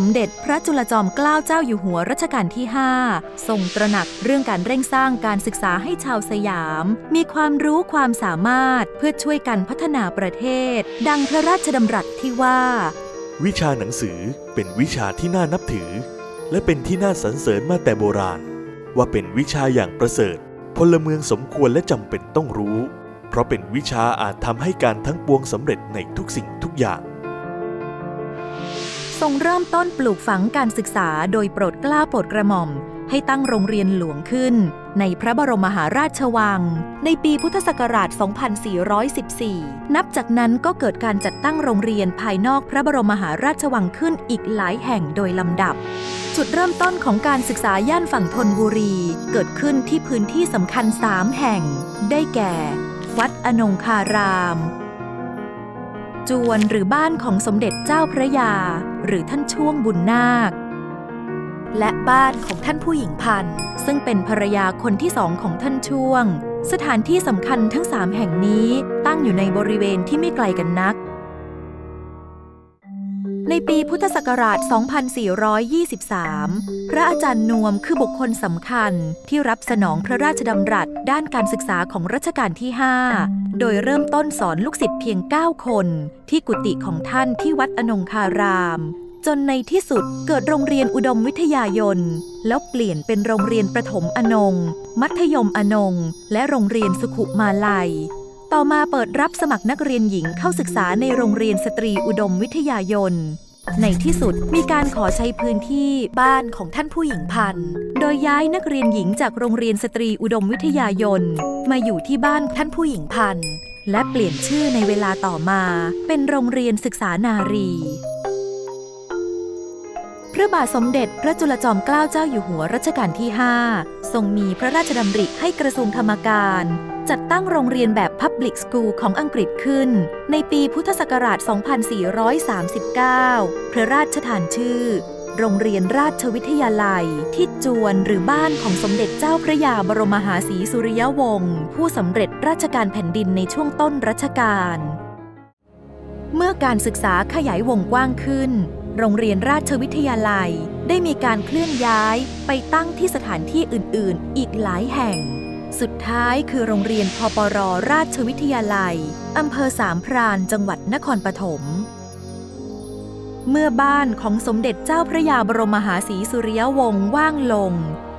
มเด็จพระจุลจอมเกล้าเจ้าอยู่หัวรัชกาลที่ 5 ทรงตระหนักเรื่องการเร่งสร้างการศึกษาให้ชาวสยาม มีความรู้ความสามารถเพื่อช่วยกันพัฒนาประเทศ ดังพระราชดำรัสที่ว่า วิชาหนังสือเป็นวิชาที่น่านับถือ และเป็นที่น่าสรรเสริญมาแต่โบราณ ว่าเป็นวิชาอย่างประเสริฐ พลเมืองสมควรและจำเป็นต้องรู้ เพราะเป็นวิชาอาจทำให้การทั้งปวงสำเร็จในทุกสิ่งทุกอย่าง ทรงเริ่มต้นปลูกฝังการศึกษาโดยโปรดกล้าโปรดกระหม่อม ให้ตั้งโรงเรียนหลวงขึ้น ในพระบรมมหาราชวัง ในปีพุทธศักราช 2414 นับจากนั้นก็เกิดการจัดตั้งโรงเรียนภายนอกพระบรมมหาราชวังขึ้นอีกหลายแห่งโดยลำดับ จุดเริ่มต้นของการศึกษาย่านฝั่งธนบุรี เกิดขึ้นที่พื้นที่สำคัญ 3 แห่ง ได้แก่ วัดอนงคาราม จวนหรือบ้านของสมเด็จเจ้าพระยา หรือท่านช่วงบุญนาค และบ้านของท่านผู้หญิงพันธ์ซึ่งเป็นภรรยาคนที่สองของท่านช่วง สถานที่สำคัญทั้งสามแห่งนี้ตั้งอยู่ในบริเวณที่ไม่ไกลกันนัก ในปีพุทธศักราช 2423 พระอาจารย์นวมคือบุคคลสำคัญที่รับสนองพระราชดำรัสด้านการศึกษาของรัชกาลที่ 5 โดยเริ่มต้นสอนลูกศิษย์เพียง 9 คน ที่กุฏิของท่านที่วัดอนงคาราม จนในที่สุดเกิดโรงเรียนอุดมวิทยายน แล้วเปลี่ยนเป็นโรงเรียนประถมอนง มัธยมอนง และโรงเรียนสุขุมาลัย ต่อมาเปิดรับสมัครนักเรียนหญิงเข้าศึกษาในโรงเรียนสตรีอุดมวิทยายน ในที่สุดมีการขอใช้พื้นที่บ้านของท่านผู้หญิงพันธ์ โดยย้ายนักเรียนหญิงจากโรงเรียนสตรีอุดมวิทยายน มาอยู่ที่บ้านท่านผู้หญิงพันธ์ และเปลี่ยนชื่อในเวลาต่อมา เป็นโรงเรียนศึกษานารี พระบาทสมเด็จพระจุลจอมเกล้าเจ้าอยู่หัวรัชกาลที่ 5 ทรงมีพระราชดำริให้กระทรวงธรรมการ จัดตั้งโรงเรียนแบบ Public School ของอังกฤษขึ้น ในปีพุทธศักราช 2439 พระราชทานชื่อ โรงเรียนราชวิทยาลัย ที่จวนหรือบ้านของสมเด็จเจ้าพระยาบรมมหาศรีสุริยวงศ์ผู้สำเร็จราชการแผ่นดินในช่วงต้นรัชกาลเมื่อการศึกษาขยายวงกว้างขึ้น โรงเรียนราชวิทยาลัย ได้มีการเคลื่อนย้ายไปตั้งที่สถานที่อื่น ๆ อีกหลายแห่ง สุดท้ายคือโรงเรียนพปรราชวิทยาลัยอำเภอสามพรานจังหวัดนครปฐมเมื่อบ้านของสมเด็จเจ้าพระยาบรมมหาศรีสุริยวงศ์ว่างลง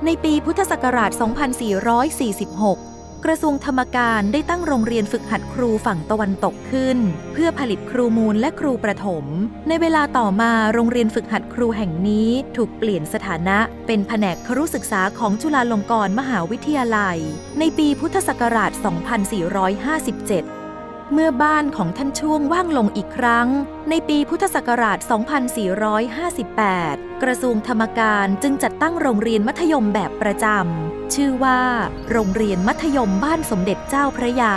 ในปีพุทธศักราช 2446 กระทรวงธรรมการได้ตั้งโรงเรียนฝึกหัดครูฝั่งตะวันตกขึ้น เพื่อผลิตครูมูลและครูประถม ในเวลาต่อมาโรงเรียนฝึกหัดครูแห่งนี้ถูกเปลี่ยนสถานะ เป็นแผนกครุศึกษาของจุฬาลงกรณ์มหาวิทยาลัย ในปีพุทธศักราช 2457เมื่อบ้านของท่านช่วงว่างลงอีกครั้ง ในปีพุทธศักราช 2458 กระทรวงธรรมการจึงจัดตั้งโรงเรียนมัธยมแบบประจำ ชื่อว่า โรงเรียนมัธยมบ้านสมเด็จเจ้าพระยา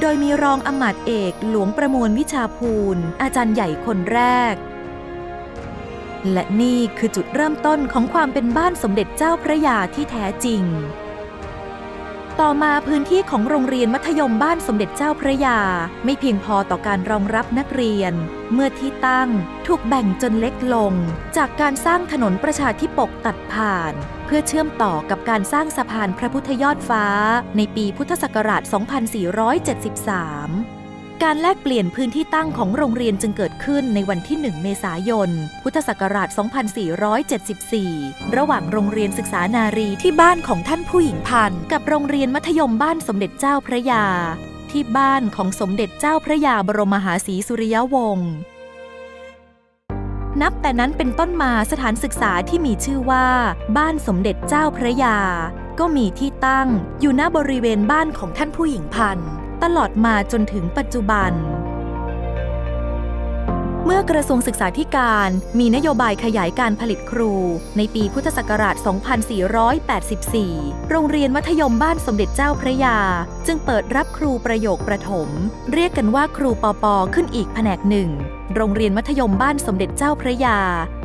โดยมีรองอมาตย์เอกหลวงประมวลวิชาภูลอาจารย์ใหญ่คนแรก และนี่คือจุดเริ่มต้นของความเป็นบ้านสมเด็จเจ้าพระยาที่แท้จริง ต่อมาพื้นที่ของโรงเรียนมัธยมบ้านสมเด็จเจ้าพระยา ไม่เพียงพอต่อการรองรับนักเรียน เมื่อที่ตั้งถูกแบ่งจนเล็กลง จากการสร้างถนนประชาธิปกตัดผ่าน เพื่อเชื่อมต่อกับการสร้างสะพานพระพุทธยอดฟ้า ในปีพุทธศักราช 2473 การแลกเปลี่ยนพื้นที่ตั้งของโรงเรียนจึงเกิดขึ้นในวันที่ 1 เมษายน พุทธศักราช 2474 ระหว่างโรงเรียนศึกษานารีที่บ้านของท่านผู้หญิงพันธ์กับโรงเรียนมัธยมบ้านสมเด็จเจ้าพระยา ที่บ้านของสมเด็จเจ้าพระยาบรมมหาศรีสุริยวงศ์นับแต่นั้นเป็นต้นมาสถานศึกษาที่มีชื่อว่า บ้านสมเด็จเจ้าพระยา ก็มีที่ตั้งอยู่ณบริเวณบ้านของท่านผู้หญิงพันธ์ ตลอดมาจนถึงปัจจุบัน เมื่อกระทรวงศึกษาธิการมีนโยบายขยายการผลิตครู ในปีพุทธศักราช 2484 โรงเรียนมัธยมบ้านสมเด็จเจ้าพระยา จึงเปิดรับครูประโยคประถม เรียกกันว่าครูปอปอขึ้นอีกแผนกหนึ่ง โรงเรียนมัธยมบ้านสมเด็จเจ้าพระยา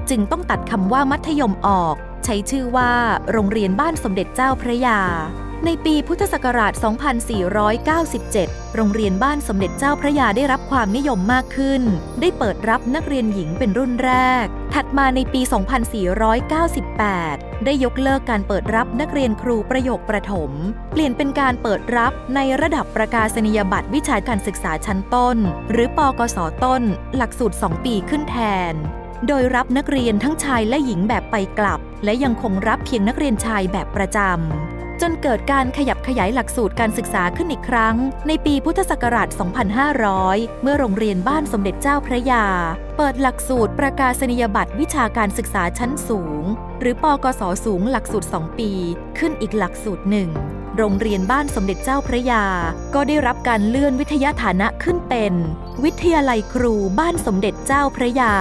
จึงต้องตัดคำว่ามัธยมออก ใช้ชื่อว่า โรงเรียนบ้านสมเด็จเจ้าพระยา ในปีพุทธศักราช 2497 โรงเรียนบ้านสมเด็จเจ้าพระยาได้รับความนิยมมากขึ้น ได้เปิดรับนักเรียนหญิงเป็นรุ่นแรก ถัดมาในปี 2498 ได้ยกเลิกการเปิดรับนักเรียนครูประโยคประถม เปลี่ยนเป็นการเปิดรับในระดับประกาศนียบัตรวิชาการศึกษาชั้นต้น หรือปกศต้น หลักสูตร 2 ปีขึ้นแทนโดยรับนักเรียนทั้งชายและหญิงแบบไปกลับ และยังคงรับเพียงนักเรียนชายแบบประจำ จนเกิดการขยับขยายหลักสูตรการศึกษาขึ้นอีกครั้ง ในปีพุทธศักราช 2500 เมื่อโรงเรียนบ้านสมเด็จเจ้าพระยา เปิดหลักสูตรประกาศนียบัตรวิชาการศึกษาชั้นสูง หรือปกศสูงหลักสูตร 2 ปี ขึ้นอีกหลักสูตรหนึ่งโรงเรียนบ้านสมเด็จเจ้าพระยา ก็ได้รับการเลื่อนวิทยาฐานะขึ้นเป็น วิทยาลัยครูบ้านสมเด็จเจ้าพระยา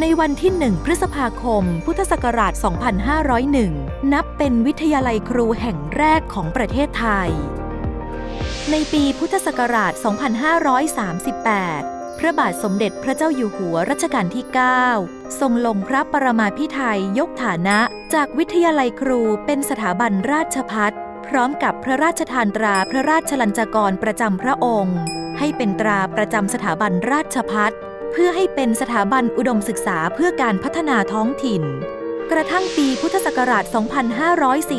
ในวันที่ 1 พฤษภาคม พุทธศักราช 2501 นับเป็นวิทยาลัยครูแห่งแรกของประเทศไทย ในปีพุทธศักราช 2538พระบาทสมเด็จพระเจ้าอยู่หัวรัชกาลที่ 9 ทรงลงพระปรมาภิไธยยกฐานะจากวิทยาลัยครูเป็นสถาบันราชพัฒพร้อมกับพระราชทานตราพระราชลัญจกรประจำพระองค์ ให้เป็นตราประจำสถาบันราชพัฒเพื่อให้เป็นสถาบันอุดมศึกษาเพื่อการพัฒนาท้องถิ่น กระทั่งปีพุทธศักราช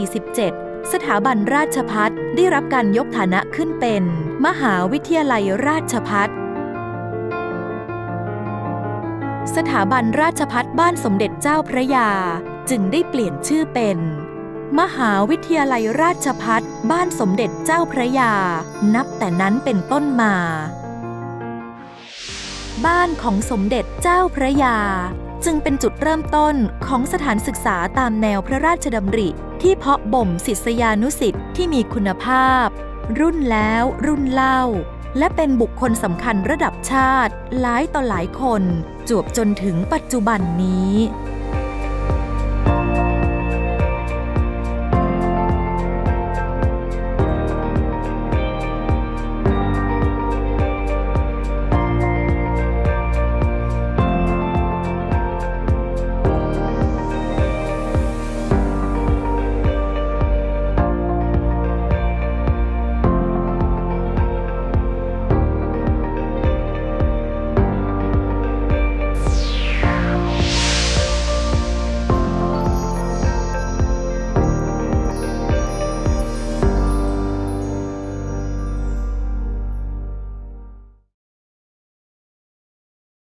2547 สถาบันราชพัฒได้รับการยกฐานะขึ้นเป็น มหาวิทยาลัยราชพัฒสถาบันราชพัฒบ้านสมเด็จเจ้าพระยา จึงได้เปลี่ยนชื่อเป็น มหาวิทยาลัยราชพัฒบ้านสมเด็จเจ้าพระยา นับแต่นั้นเป็นต้นมา บ้านของสมเด็จเจ้าพระยา จึงเป็นจุดเริ่มต้นของสถานศึกษาตามแนวพระราชดำริ ที่เพาะบ่มศิษยานุศิษย์ที่มีคุณภาพ รุ่นแล้วรุ่นเล่า และเป็นบุคคลสำคัญระดับชาติ หลายต่อหลายคน จวบจนถึงปัจจุบันนี้